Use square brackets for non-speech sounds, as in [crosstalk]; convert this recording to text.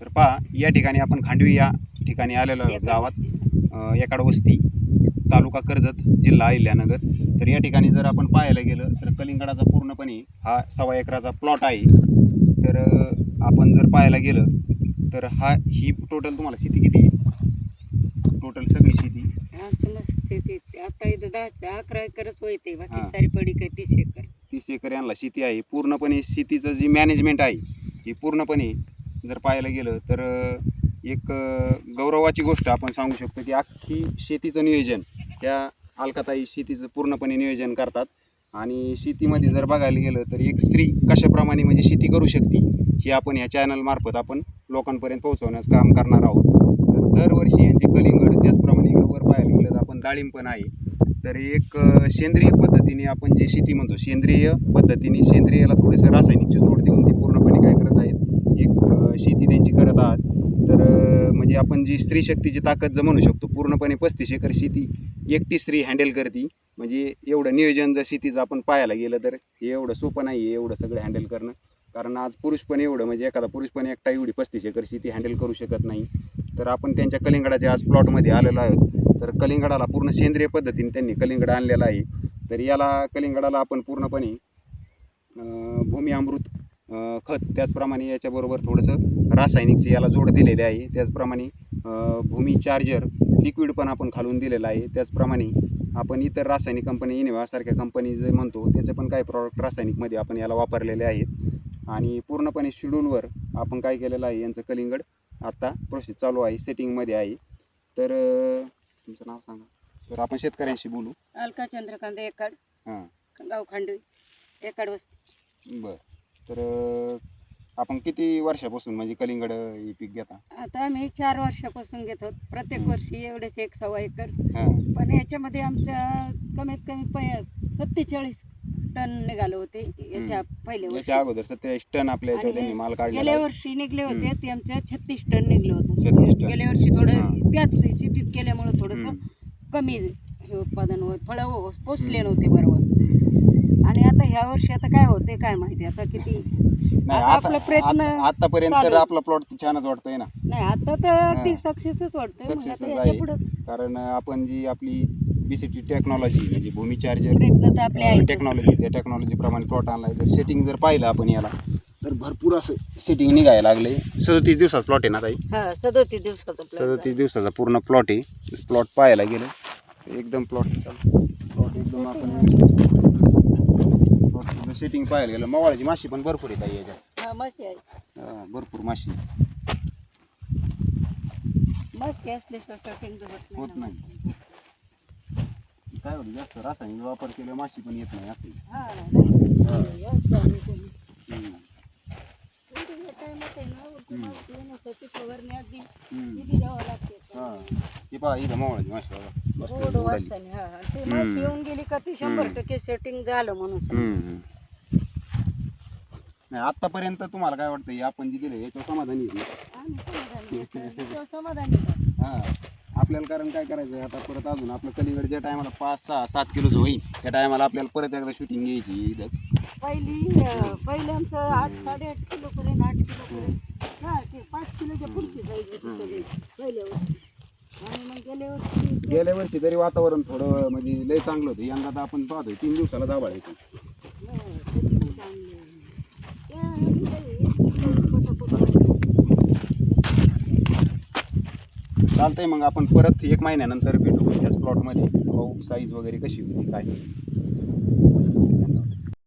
तर पहा या ठिकाणी आपण खांडवी या ठिकाणी आलेलो आहोत गावात. अ, येकाड वस्ती तालुका कर्जत जिल्हा अहिल्यानगर. तर या ठिकाणी जर आपण पाहायला गेलं तर कलिंगडाचा पूर्णपणे हा सव्वा एकराचा प्लॉट आहे. तर आपण जर पाहायला गेलं तर हा ही टोटल तुम्हाला शेती किती टोटल सगळी शेती. आता इथं दहा अकरा एकरच होते बाकी. सारी पडी काय तीस एकर. तीस एकर यांना शेती आहे. पूर्णपणे शेतीचं जी मॅनेजमेंट आहे ही पूर्णपणे जर पाहायला गेलं तर एक गौरवाची गोष्ट आपण सांगू शकतो की अख्खी शेतीचं नियोजन त्या अलकाताई शेतीचं पूर्णपणे नियोजन करतात. आणि शेतीमध्ये जर बघायला गेलं तर एक स्त्री कशाप्रमाणे म्हणजे शेती करू शकते ही आपण ह्या चॅनलमार्फत आपण लोकांपर्यंत पोहोचवण्याचं काम करणार आहोत. तर दरवर्षी यांचे कलिंगड त्याचप्रमाणे वर पाहायला गेलं तर आपण डाळिंब पण आहे. तर एक सेंद्रिय पद्धतीने आपण जी शेती म्हणतो सेंद्रिय पद्धतीने सेंद्रियला थोडंसं रासायनिकची जोड देऊन ती पूर्णपणे काय करत आहेत शेती त्यांची करत आहात. तर म्हणजे आपण जी स्त्री शक्तीची ताकद जर म्हणू शकतो पूर्णपणे पस्तीस एकर शेती एकटी स्त्री हँडल करते. म्हणजे एवढं नियोजन जर शेतीचं आपण पाहायला गेलं तर हे एवढं सोपं नाही आहे एवढं सगळं हँडल करणं. कारण आज पुरुष पण एवढं म्हणजे एखादा पुरुष पण एकटा एवढी पस्तीस एकर शेती हँडल करू शकत नाही. तर आपण त्यांच्या कलिंगडाच्या आज प्लॉटमध्ये आलेलो आहोत. तर कलिंगडाला पूर्ण सेंद्रिय पद्धतीने त्यांनी कलिंगड आणलेलं आहे. तर याला कलिंगडाला आपण पूर्णपणे भूमी अमृत खत त्याचप्रमाणे याच्याबरोबर थोडंसं रासायनिकचे याला जोड दिलेले आहे त्याचप्रमाणे भूमी चार्जर लिक्विड पण आपण खालून दिलेलं आहे. त्याचप्रमाणे आपण इतर रासायनिक कंपनी इनोव्हासारख्या कंपनी जे म्हणतो त्याचे पण काही प्रॉडक्ट रासायनिकमध्ये आपण याला वापरलेले आहेत. आणि पूर्णपणे शेड्यूलवर आपण काय केलेलं आहे यांचं कलिंगड आत्ता प्रोसेस चालू आहे सेटिंगमध्ये आहे. तर तुमचं नाव सांगा. तर आपण शेतकऱ्यांशी बोलू. अलका चंद्रकांत एकड हां. गाव खांडवी एकड वस्ती. बरं. तर आपण किती वर्षापासून म्हणजे कलिंगड हे पीक घेता आता आम्ही चार वर्षापासून घेतो प्रत्येक. वर्षी एवढेच एक सव्वा एकर हां पण याच्यामध्ये आमच्या कमीत कमी प सत्तेचाळीस टन निघाले होते याच्या पहिल्या वर्षी याच्या अगोदर सत्यावीस टन आपल्या याच्यावर आणि त्यांनी माल काढलेला गेल्या. वर्षी निघले होते. ते आमच्या छत्तीस टन निघलं 36 होतं टन. गेल्या वर्षी थोडं. त्याच शेतीत केल्यामुळं थोडंसं हम्म. कमी हे उत्पादन फळं हो- पोचले. नव्हते बरोबर आणि आता ह्या वर्षी आता काय होते काय माहिती? आता किती नाही आता आपला प्रयत्न आता- आतापर्यंत तर चालू. आपला प्लॉट छानच वाटतोय ना. नाही आता तर अगदी सक्सेसच वाटतंय मग Success आता च याच्या आहे. पुढं कारण आपण जी आपली बीसीटी टेक्नॉलॉजी म्हणजे भूमी चार्जर प्रयत्न तर आपले आहेत. टेक्नॉलॉजी त्या टेक्नॉलॉजीप्रमाणे प्लॉट आणलाय. जर सेटिंग जर पाहिलं आपण याला तर भरपूर असं सेटिंग निघायला लागले. सदतीस दिवसात प्लॉट आहे ना ताई? हा सदोतीस दिवसाचा plan झाला. सदतीस दिवसाचा पूर्ण प्लॉट आहे. प्लॉट पाहायला गेलं तर एकदम प्लॉट प्लॉट एकदम आपण सेटिंग पाहायला गेलं मवाळाची माशी पण भरपूर येत आहे याच्यात हा मशी आहे हा, भरपूर माशी मशी असल्याशिवाय setting होत होत ना. नाही काय होतं जास्त रासायनिक वापर केल्यावर माशी पण येत नाही असं हा, नाही. आहे. हम्म. time आहे ना, फवारणी अगदी हम्म. किती द्यावं लागते. हा हे पहा इथं मवाळाची माशी बघा उडाली. वासाने, हा. ते माशी येऊन गेली का ती शंभर. टक्के सेटिंग झालं म्हणून समजा. हम्म, हम्म. आतापर्यंत तुम्हाला काय वाटतं हे आपण जे दिलं याच्यावर समाधानी आहे ना? आम्ही समाधानी. [laughs] हा. आपल्याला कारण काय करायचं आहे आता परत अजून आपलं कलिंगड ज्या टायमाला पाच सहा सात किलोचं होईल त्या टायमाला आपल्याला परत एकदा शूटिंग घ्यायची इथंच. पहिली अं, पहिलं आमचं आठ साडेआठ किलो पर्यंत आठ किलो पर्यंत. हा ते पाच किलोच्या पुढची सगळी पहिल्या वर्षी आणि मग गेल्या वर्षी ते- गेल्या वर्षी तरी वातावरण थोडं म्हणजे लय चांगलं होतं. यंदा तर आपण पाहतोय तीन दिवसाला दाबाळ येते हा, त्याच्यामुळे चांगलं आहे. त्या लई पटापट वाढलं. चालतंय मग आपण परत एक महिन्यानंतर भेटू त्याच प्लॉटमध्ये भाऊ साईज वगैरे कशी होती काय?